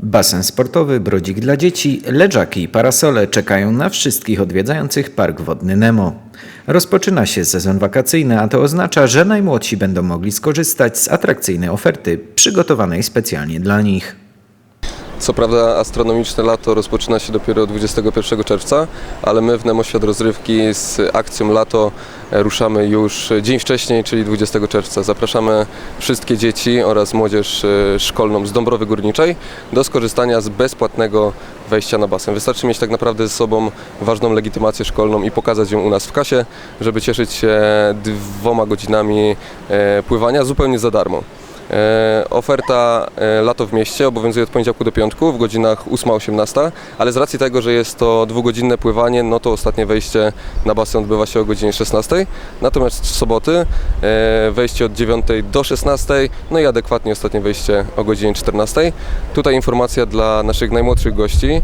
Basen sportowy, brodzik dla dzieci, leżaki i parasole czekają na wszystkich odwiedzających Park Wodny Nemo. Rozpoczyna się sezon wakacyjny, a to oznacza, że najmłodsi będą mogli skorzystać z atrakcyjnej oferty przygotowanej specjalnie dla nich. Co prawda astronomiczne lato rozpoczyna się dopiero 21 czerwca, ale my w Nemo Świat Rozrywki z akcją Lato ruszamy już dzień wcześniej, czyli 20 czerwca. Zapraszamy wszystkie dzieci oraz młodzież e, szkolną z Dąbrowy Górniczej do skorzystania z bezpłatnego wejścia na basen. Wystarczy mieć tak naprawdę ze sobą ważną legitymację szkolną i pokazać ją u nas w kasie, żeby cieszyć się dwoma godzinami e, pływania zupełnie za darmo. E, Oferta e, Lato w mieście obowiązuje od poniedziałku do piątku w godzinach 8-18, ale z racji tego, że jest to dwugodzinne pływanie, no to ostatnie wejście na basen odbywa się o godzinie 16. Natomiast w soboty e, wejście od 9 do 16, no i adekwatnie ostatnie wejście o godzinie 14. Tutaj informacja dla naszych najmłodszych gości.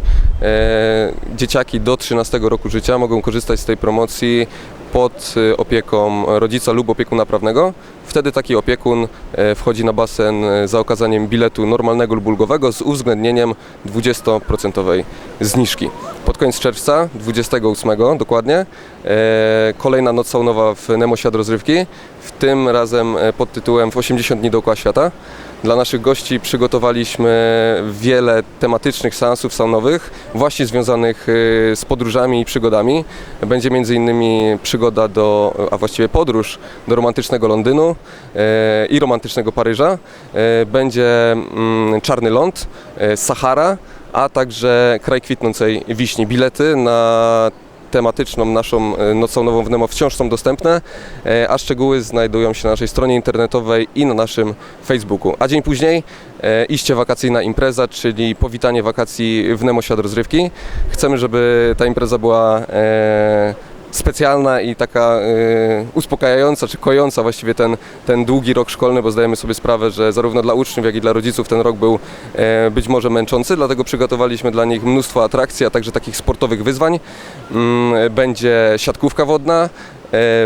Dzieciaki do 13 roku życia mogą korzystać z tej promocji pod opieką rodzica lub opiekuna prawnego. Wtedy taki opiekun e, wchodzi na basen e, za okazaniem biletu normalnego lub ulgowego z uwzględnieniem 20% zniżki. Pod koniec czerwca, 28 dokładnie, e, kolejna noc saunowa w Nemo Świat Rozrywki, w tym razem pod tytułem w 80 dni dookoła świata. Dla naszych gości przygotowaliśmy wiele tematycznych seansów saunowych, właśnie związanych z podróżami i przygodami. Będzie m.in. przygoda do, a właściwie podróż do romantycznego Londynu e, i romantycznego Paryża. E, Będzie mm, Czarny Ląd, e, Sahara, a także kraj kwitnącej wiśni. Bilety na tematyczną naszą nocą nową w Nemo wciąż są dostępne, a szczegóły znajdują się na naszej stronie internetowej i na naszym Facebooku. A dzień później iście wakacyjna impreza, czyli powitanie wakacji w Nemo Świat Rozrywki. Chcemy, żeby ta impreza była specjalna i taka e, uspokajająca, czy kojąca właściwie ten, ten długi rok szkolny, bo zdajemy sobie sprawę, że zarówno dla uczniów, jak i dla rodziców ten rok był e, być może męczący, dlatego przygotowaliśmy dla nich mnóstwo atrakcji, a także takich sportowych wyzwań. Mm, Będzie siatkówka wodna,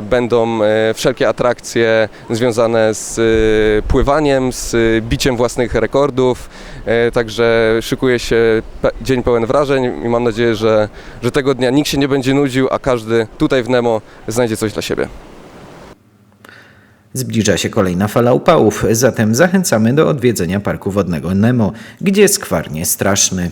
będą e, wszelkie atrakcje związane z e, pływaniem, z e, biciem własnych rekordów, e, także szykuje się dzień pełen wrażeń i mam nadzieję, że, że tego dnia nikt się nie będzie nudził, a każdy tutaj w Nemo znajdzie coś dla siebie. Zbliża się kolejna fala upałów, zatem zachęcamy do odwiedzenia Parku Wodnego Nemo, gdzie skwar nie straszny.